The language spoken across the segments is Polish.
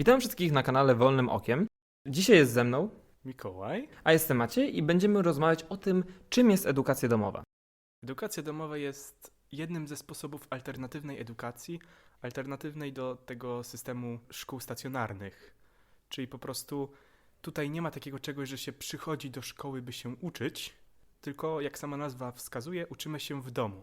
Witam wszystkich na kanale Wolnym Okiem. Dzisiaj jest ze mną, Mikołaj. a jestem Maciej i będziemy rozmawiać o tym, czym jest edukacja domowa. Edukacja domowa jest jednym ze sposobów alternatywnej edukacji, alternatywnej do tego systemu szkół stacjonarnych. Czyli po prostu tutaj nie ma takiego czegoś, że się przychodzi do szkoły, by się uczyć, tylko jak sama nazwa wskazuje, uczymy się w domu.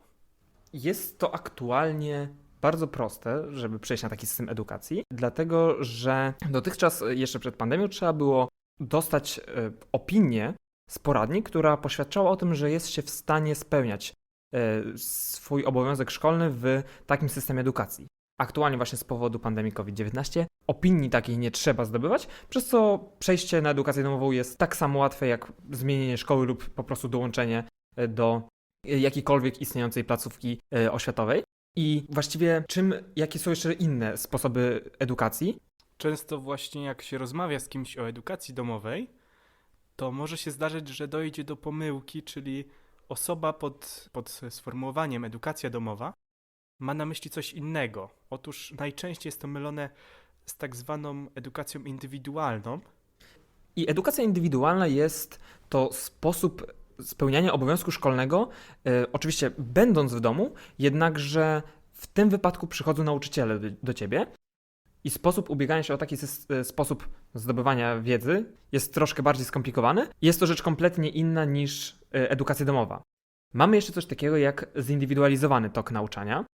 Jest to aktualnie bardzo proste, żeby przejść na taki system edukacji, dlatego że dotychczas, jeszcze przed pandemią, trzeba było dostać e, opinię z poradni, która poświadczała o tym, że jest się w stanie spełniać e, swój obowiązek szkolny w takim systemie edukacji. Aktualnie właśnie z powodu pandemii COVID-19 opinii takiej nie trzeba zdobywać, przez co przejście na edukację domową jest tak samo łatwe jak zmienienie szkoły lub po prostu dołączenie e, do jakiejkolwiek istniejącej placówki oświatowej. I właściwie czym, jakie są jeszcze inne sposoby edukacji? Często właśnie jak się rozmawia z kimś o edukacji domowej, to może się zdarzyć, że dojdzie do pomyłki, czyli osoba pod, pod sformułowaniem edukacja domowa ma na myśli coś innego. Otóż najczęściej jest to mylone z tak zwaną edukacją indywidualną. I edukacja indywidualna jest to sposób spełniania obowiązku szkolnego, e, oczywiście będąc w domu, jednakże w tym wypadku przychodzą nauczyciele do, ciebie i sposób ubiegania się o taki e, sposób zdobywania wiedzy jest troszkę bardziej skomplikowany. Jest to rzecz kompletnie inna niż e, edukacja domowa. Mamy jeszcze coś takiego jak zindywidualizowany tok nauczania.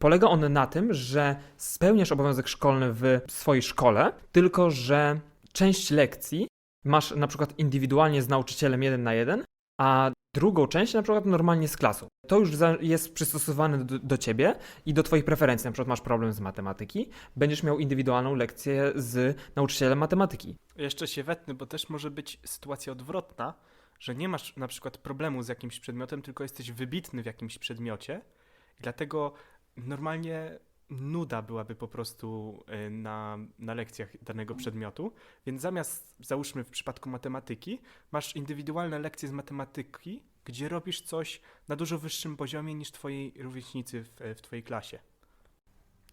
Polega on na tym, że spełniasz obowiązek szkolny w swojej szkole, tylko że część lekcji masz na przykład indywidualnie z nauczycielem jeden na jeden, a drugą część na przykład normalnie z klasą. To już jest przystosowane do, do ciebie i do twoich preferencji. Na przykład masz problem z matematyki, będziesz miał indywidualną lekcję z nauczycielem matematyki. Jeszcze się wetnę, bo też może być sytuacja odwrotna, że nie masz na przykład problemu z jakimś przedmiotem, tylko jesteś wybitny w jakimś przedmiocie dlatego normalnie nuda byłaby po prostu y, na, na lekcjach danego przedmiotu, więc zamiast, załóżmy w przypadku matematyki, masz indywidualne lekcje z matematyki, gdzie robisz coś na dużo wyższym poziomie niż twoi rówieśnicy w, w twojej klasie.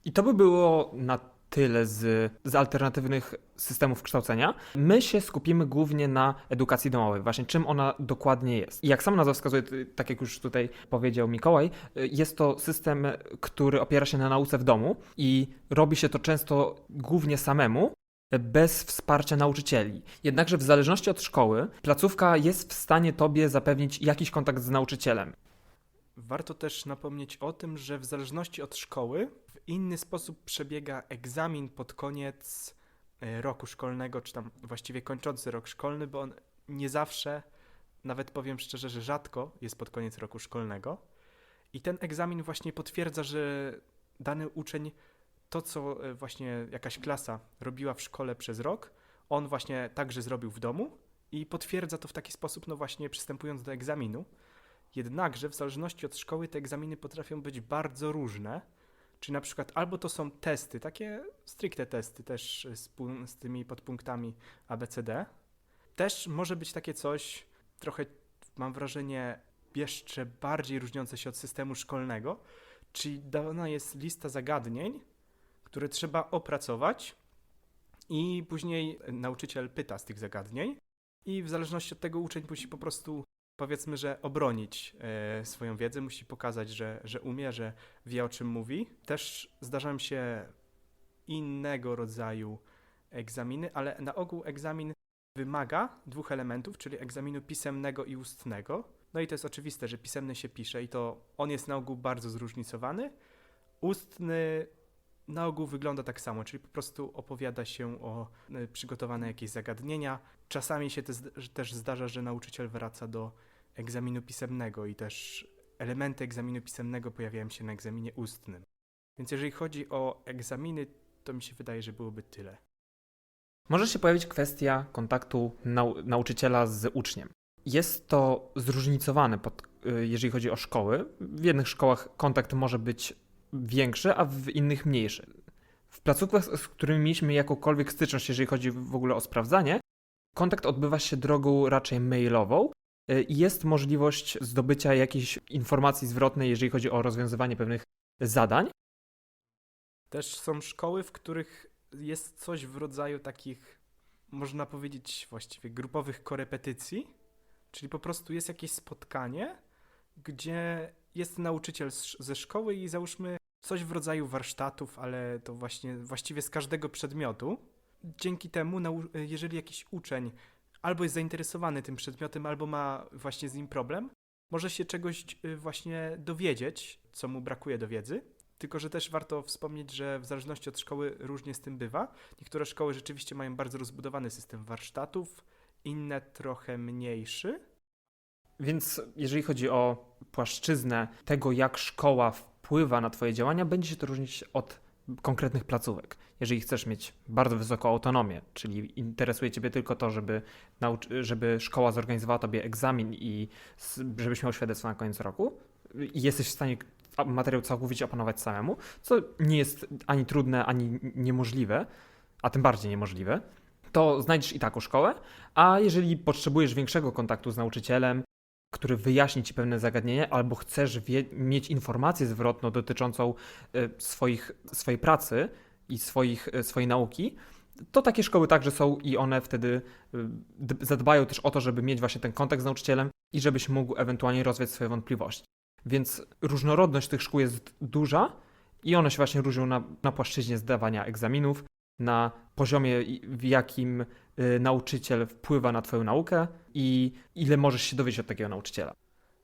I to by było na tyle z, z alternatywnych systemów kształcenia. My się skupimy głównie na edukacji domowej, właśnie czym ona dokładnie jest. I jak sama nazwa wskazuje, tak jak już tutaj powiedział Mikołaj, y, jest to system, który opiera się na nauce w domu i robi się to często głównie samemu. Bez wsparcia nauczycieli. Jednakże, w zależności od szkoły, placówka jest w stanie tobie zapewnić jakiś kontakt z nauczycielem. Warto też napomnieć o tym, że w zależności od szkoły w inny sposób przebiega egzamin pod koniec e, roku szkolnego, czy tam właściwie kończący rok szkolny, bo on nie zawsze, nawet powiem szczerze, że rzadko jest pod koniec roku szkolnego. I ten egzamin właśnie potwierdza, że dany uczeń to, co e, właśnie jakaś klasa robiła w szkole przez rok, on właśnie także zrobił w domu i potwierdza to w taki sposób, no właśnie przystępując do egzaminu. Jednakże w zależności od szkoły te egzaminy potrafią być bardzo różne. Czyli na przykład albo to są testy, takie stricte testy też z, z tymi podpunktami ABCD. Też może być takie coś, trochę mam wrażenie, jeszcze bardziej różniące się od systemu szkolnego, czyli dana jest lista zagadnień, które trzeba opracować i później nauczyciel pyta z tych zagadnień i w zależności od tego uczeń musi po prostu powiedzmy, że obronić e, swoją wiedzę, musi pokazać, że, że umie, że wie o czym mówi. Też zdarzają się innego rodzaju egzaminy, ale na ogół egzamin wymaga dwóch elementów, czyli egzaminu pisemnego i ustnego. No i to jest oczywiste, że pisemny się pisze i to on jest na ogół bardzo zróżnicowany. Ustny na ogół wygląda tak samo, czyli po prostu opowiada się o e, przygotowane jakieś zagadnienia. Czasami się też zdarza, że nauczyciel wraca do egzaminu pisemnego i też elementy egzaminu pisemnego pojawiają się na egzaminie ustnym. Więc jeżeli chodzi o egzaminy, to mi się wydaje, że byłoby tyle. Może się pojawić kwestia kontaktu nau- nauczyciela z uczniem. Jest to zróżnicowane, pod, y, jeżeli chodzi o szkoły. W jednych szkołach kontakt może być większy, a w innych mniejszy. W placówkach, z którymi mieliśmy jakąkolwiek styczność, jeżeli chodzi w ogóle o sprawdzanie, kontakt odbywa się drogą raczej mailową i jest możliwość zdobycia jakiejś informacji zwrotnej, jeżeli chodzi o rozwiązywanie pewnych zadań. Też są szkoły, w których jest coś w rodzaju takich, można powiedzieć, właściwie grupowych korepetycji, czyli po prostu jest jakieś spotkanie, gdzie jest nauczyciel ze szkoły i załóżmy coś w rodzaju warsztatów, ale to właśnie właściwie z każdego przedmiotu. Dzięki temu, jeżeli jakiś uczeń albo jest zainteresowany tym przedmiotem, albo ma właśnie z nim problem, może się czegoś y, właśnie dowiedzieć, co mu brakuje do wiedzy. Tylko, że też warto wspomnieć, że w zależności od szkoły różnie z tym bywa. Niektóre szkoły rzeczywiście mają bardzo rozbudowany system warsztatów, inne trochę mniejszy. Więc jeżeli chodzi o płaszczyznę tego, jak szkoła wpływa na Twoje działania, będzie się to różnić od konkretnych placówek. Jeżeli chcesz mieć bardzo wysoką autonomię, czyli interesuje Ciebie tylko to, żeby, żeby szkoła zorganizowała Tobie egzamin i żebyś miał świadectwo na koniec roku i jesteś w stanie materiał całkowicie opanować samemu, co nie jest ani trudne, ani niemożliwe, a tym bardziej niemożliwe, to znajdziesz i taką szkołę, a jeżeli potrzebujesz większego kontaktu z nauczycielem, który wyjaśni ci pewne zagadnienie, albo chcesz wie- mieć informację zwrotną dotyczącą e, swoich, swojej pracy i swoich, e, swojej nauki, to takie szkoły także są i one wtedy e, zadbają też o to, żeby mieć właśnie ten kontakt z nauczycielem i żebyś mógł ewentualnie rozwiać swoje wątpliwości. Więc różnorodność tych szkół jest duża i one się właśnie różnią na, na płaszczyźnie zdawania egzaminów, na poziomie, w jakim nauczyciel wpływa na Twoją naukę i ile możesz się dowiedzieć od takiego nauczyciela.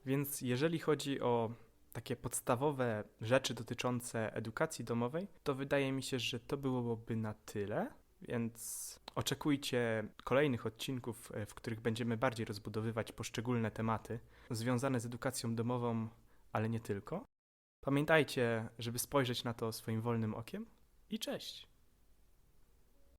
Więc jeżeli chodzi o takie podstawowe rzeczy dotyczące edukacji domowej, to wydaje mi się, że to byłoby na tyle. Więc oczekujcie kolejnych odcinków, e, w których będziemy bardziej rozbudowywać poszczególne tematy związane z edukacją domową, ale nie tylko. Pamiętajcie, żeby spojrzeć na to swoim wolnym okiem i cześć!